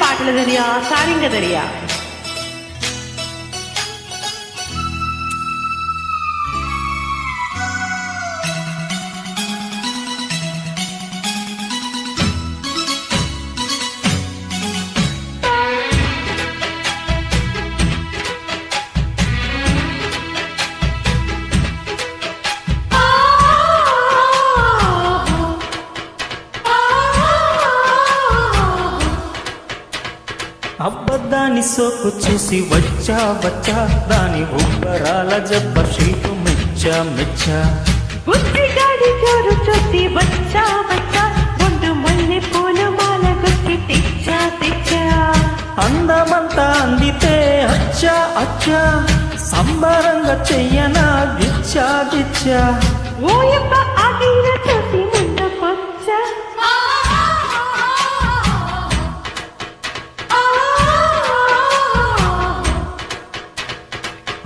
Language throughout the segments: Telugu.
പാട്ടിൽ തരിയാ സാരിങ്ക തരിയാ అబ్బద్దాని సోకు చూసి వచ్చా వచ్చా దాని ఉబ్బరాల జబ్బ షీపు మెచ్చా మెచ్చా. బుద్ధిగాడి జోరు చూసి వచ్చా వచ్చా ముందు మల్లె పూల మాల గుచ్చి తెచ్చా తెచ్చా. అందమంతా అందితే అచ్చా అచ్చా. సంబరంగా చెయ్యనా గిచ్చా గిచ్చా. ఓయప్ప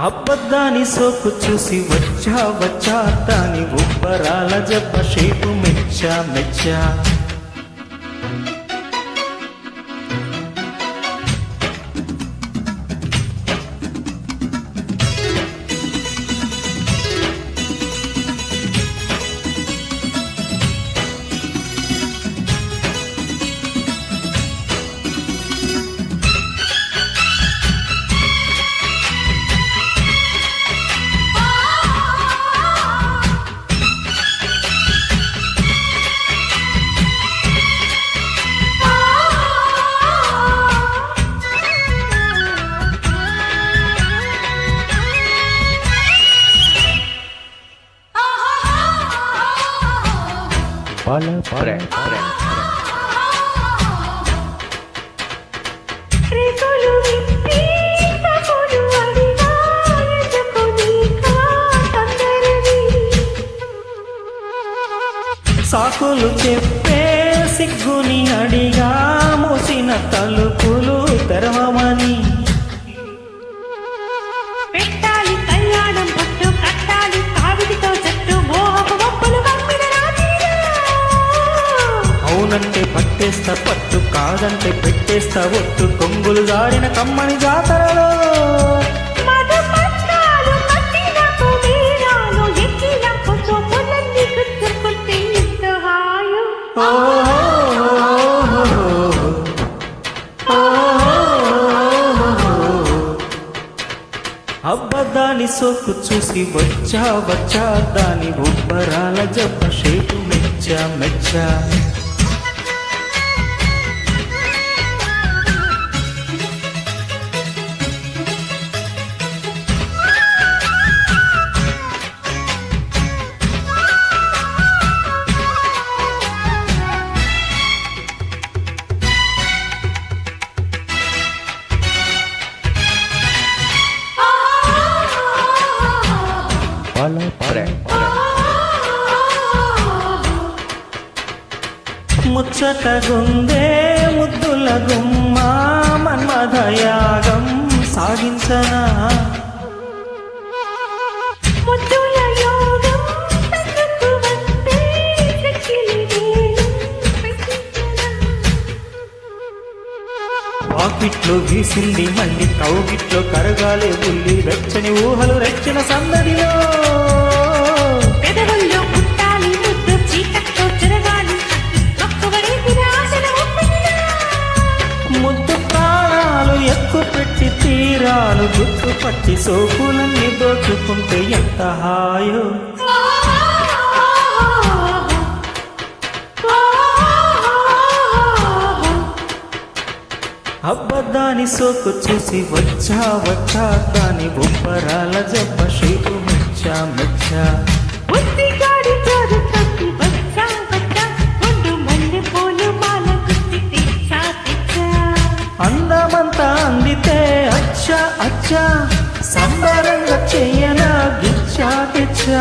అబ్బద్దాని సోకు చూసి వచ్చా వచ్చా దాని ఉబ్బరాల జబ్బ షేపు మెచ్చా మెచ్చా. తొందరది సాకులు చెప్పే సిగ్గుని అడిగా మూసిన తలుపులు తెరవమని. అవునంటే పట్టేస్తా పట్టు కాదంటే పెట్టేస్తా ఒట్టు. కొంగులు జారిన కమ్మని జాతరలో. అబ్బదాని సోకు చూసి వచ్చా వచ్చా దాని ఉబ్బరాల జబ్బ షేపు మెచ్చా మెచ్చా. ముచ్చటగుందే ముద్దుల గుమ్మ మన్మథయాగం సాగించనా పాకిట్లో గీసింది మళ్ళీ కౌగిట్లో కరగాలే ఉల్లి వెచ్చని ఊహలు రెచ్చిన సందడిలో. తీరాలు గుర్తు పట్టి సోకులన్నీ దోచుకుంటే ఎంత హాయో. అబ్బదాని సోకు చూసి వచ్చా వచ్చా దాని బొబ్బరాల జబ్బ షేపు మెచ్చా మెచ్చా. అచ్చా సంబరంగా చెయ్యనా గిచ్చా గిచ్చా.